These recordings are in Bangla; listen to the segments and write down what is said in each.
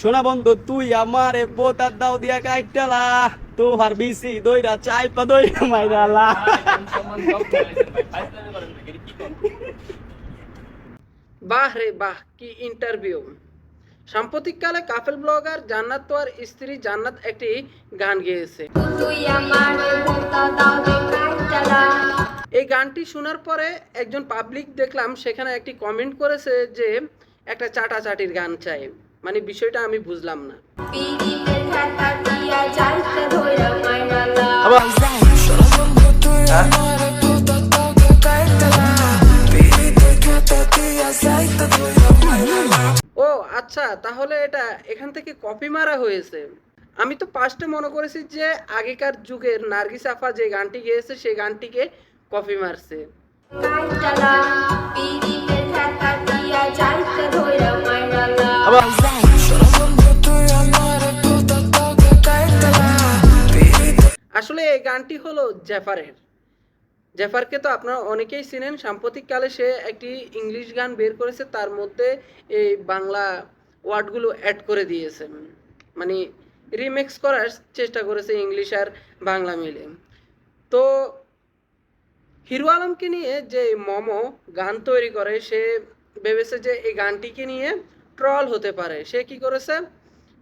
শোনা বন্ধু তুই আমার বোতার দাও দিয়া কাইটালা। তোহার বিসি দইরা চাই পা দইরা মাইরালা বাহ রে বাহ কি ইন্টারভিউ সাম্প্রতিককালে কাফেল ব্লগার জান্নাত তোয়ার স্ত্রী জান্নাত একটি গান গেয়েছে। এই গানটি শোনার পরে একজন পাবলিক দেখলাম সেখানে একটি কমেন্ট করেছে যে একটা চাটাচাটির গান চাই। মানে বিষয়টা আমি বুঝলাম না। মাইনালা। ও আচ্ছা তাহলে এটা এখান থেকে কপি মারা হয়েছে। আমি তো ফার্স্টে মনে করেছি যে আগেকার যুগের নার্গিস আফা যে গানটি গেয়েছে সেই গানটিকে কপি মারছে। আসলে এই গানটি হলো জেফারের। জেফারকে তো আপনারা অনেকেই চিনেন, সাম্প্রতিককালে সে একটি ইংলিশ গান বের করেছে, তার মধ্যে এই বাংলা ওয়ার্ডগুলো অ্যাড করে দিয়েছে। মানে রিমেক্স করার চেষ্টা করেছে ইংলিশ আর বাংলা মিলে। তো হিরো আলমকে নিয়ে যে মমো গান তৈরি করে সে ভেবেছে যে এই গানটিকে নিয়ে ট্রল হতে পারে। সে কি করেছে?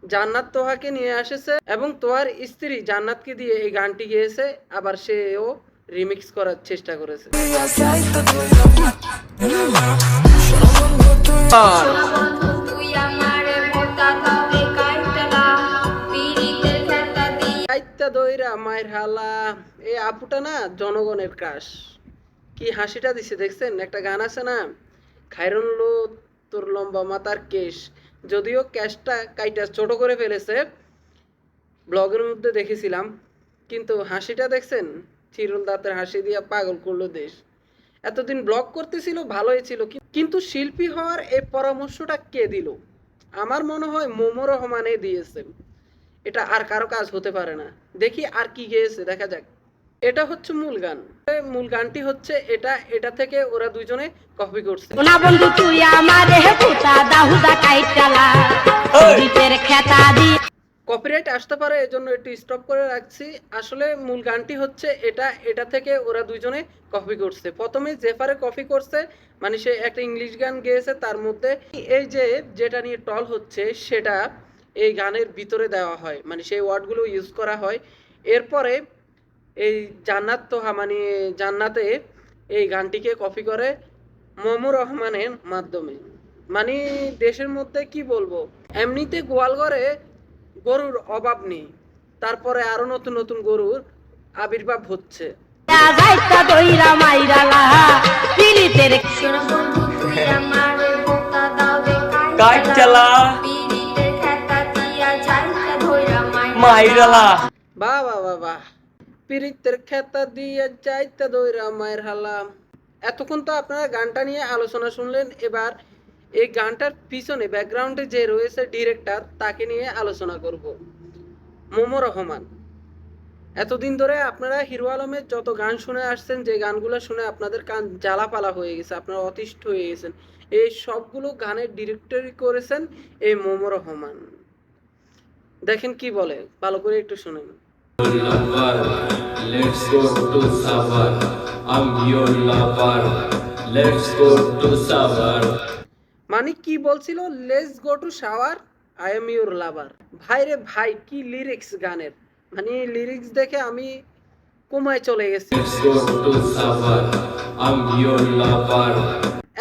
জান্নাত তোহাকে নিয়ে এসেছে এবং তোহার স্ত্রী জান্নাতকে দিয়ে এই গানটি গেয়েছে। আবার সেও রিমিক্স করার চেষ্টা করেছে। দায়িত্বা মায়ের হালা, এই আপুটা না জনগণের ক্রাশ। কি হাসিটা দিছে দেখছেন? একটা গান আছে না? খাইরন লো তোর লম্বা মাতার কেশ। যদিও ক্যাশটা কাইটা ছোট করে ফেলেছে, ব্লগের মধ্যে দেখেছিলাম, কিন্তু হাসিটা দেখছেন? চিরুল দাঁতের হাসি দিয়া পাগল করল দেশ। এতদিন ব্লগ করতেছিল, ভালোই ছিল কিন্তু শিল্পী হওয়ার এই পরামর্শটা কে দিল? আমার মনে হয় মোমো রহমানে দিয়েছে। এটা আর কারও কাজ হতে পারে না। দেখি আর কি গেয়েছে দেখা যাক। এটা হচ্ছে মূল গান। মূল গানটি হচ্ছে এটা এটা থেকে ওরা দুজনে কপি করছে। না বন্ধু তুই আমারে পুতা দাহুদা কাইটালা। পিড়িতের খেতা দি কপিরাইট আসতে পারে এজন্য একটু স্টপ করে রাখছি। আসলে মূল গানটি হচ্ছে এটা এটা থেকে ওরা দুজনে কপি করছে। প্রথমে জেফারে কপি করছে মানে সে একটা ইংলিশ গান গেয়েছে তার মধ্যে এই যে যেটা নিয়ে টল হচ্ছে সেটা এই গানের ভিতরে দেওয়া হয়। মানে সেই ওয়ার্ডগুলো ইউজ করা হয়। এরপরে এই জান্নাত তোহা মানে জান্নাতে এই গানটিকে কপি করে মমু রহমানের মাধ্যমে। মানে দেশের মধ্যে কি বলব? এমনিতে গোয়ালঘরে গরুর অভাব নেই। তারপরে আরও নতুন নতুন গরুর আবির্ভাব হচ্ছে। মাইরালা। পিরিতের খেতা দিয়ে দইরা মায়ের হালাম। এতক্ষণ তো আপনারা গানটা নিয়ে আলোচনা শুনলেন। এবার এই গানটার পিছনে ব্যাকগ্রাউন্ডে যে রয়েছে ডিরেক্টর তাকে নিয়ে আলোচনা করব। মোমো রহমান। এতদিন ধরে আপনারা হিরো আলমের যত গান শুনে আসছেন, যে গানগুলো শুনে আপনাদের কান জ্বালাপালা হয়ে গেছে, আপনারা অতিষ্ঠ হয়ে গেছেন। এই সবগুলো গানের ডিরেক্টরি করেছেন এই মোমো রহমান। দেখেন কি বলে ভালো করে একটু শুনেন. Let's go to Savar. I'm your lover. Let's go to Savar. মানে কি বলছিল let's go to shower I am your lover ভাই রে ভাই কি লিরিক্স গানের মানে লিরিক্স দেখে আমি কোমায় চলে গেছি.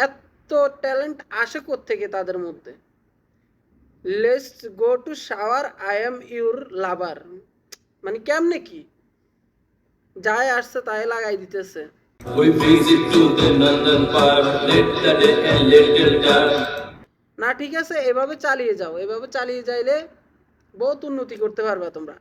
এত ট্যালেন্ট আসে থেকে তাদের মধ্যে let's go to shower I am your lover মানে কেমনে কি? যাই আসছে তাই লাগাই দিতেছে. না ঠিক আছে এভাবে চালিয়ে যাও। এভাবে চালিয়ে যাইলে বহুত উন্নতি করতে পারবা তোমরা।